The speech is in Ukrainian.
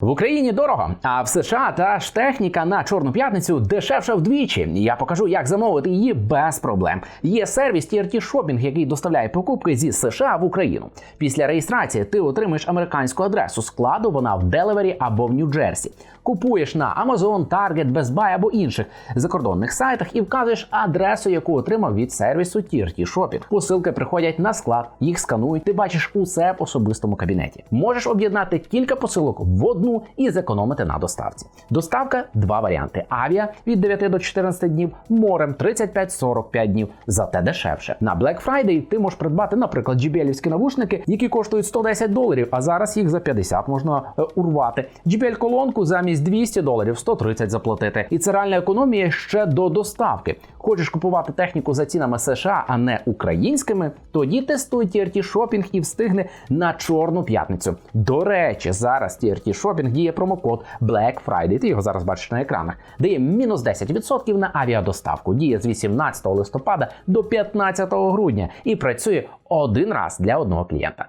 В Україні дорого, а в США та ж техніка на чорну п'ятницю дешевша вдвічі. Я покажу, як замовити її без проблем. Є сервіс TRT Shopping, який доставляє покупки зі США в Україну. Після реєстрації ти отримаєш американську адресу складу. Вона в Делавері або в Нью-Джерсі. Купуєш на Amazon, Target, Best Buy або інших закордонних сайтах і вказуєш адресу, яку отримав від сервісу TRT Shopping. Посилки приходять на склад, їх сканують. Ти бачиш усе в особистому кабінеті. Можеш об'єднати кілька посилок в одну і зекономити на доставці. Доставка два варіанти: авіа від 9 до 14 днів, морем 35-45 днів, зате дешевше. На Black Friday ти можеш придбати, наприклад, JBL-івські навушники, які коштують 110 доларів, а зараз їх за 50 можна е, урвати. JBL-колонку замість 200 доларів 130 заплатити. І це реальна економія ще до доставки. Хочеш купувати техніку за цінами США, а не українськими? Тоді тестуй TRT Shopping і встигне на чорну п'ятницю. До речі, зараз TRT Shopping діє промокод Black Friday. Ти його зараз бачиш на екранах. Дає мінус 10% на авіадоставку. Діє з 18 листопада до 15 грудня і працює один раз для одного клієнта.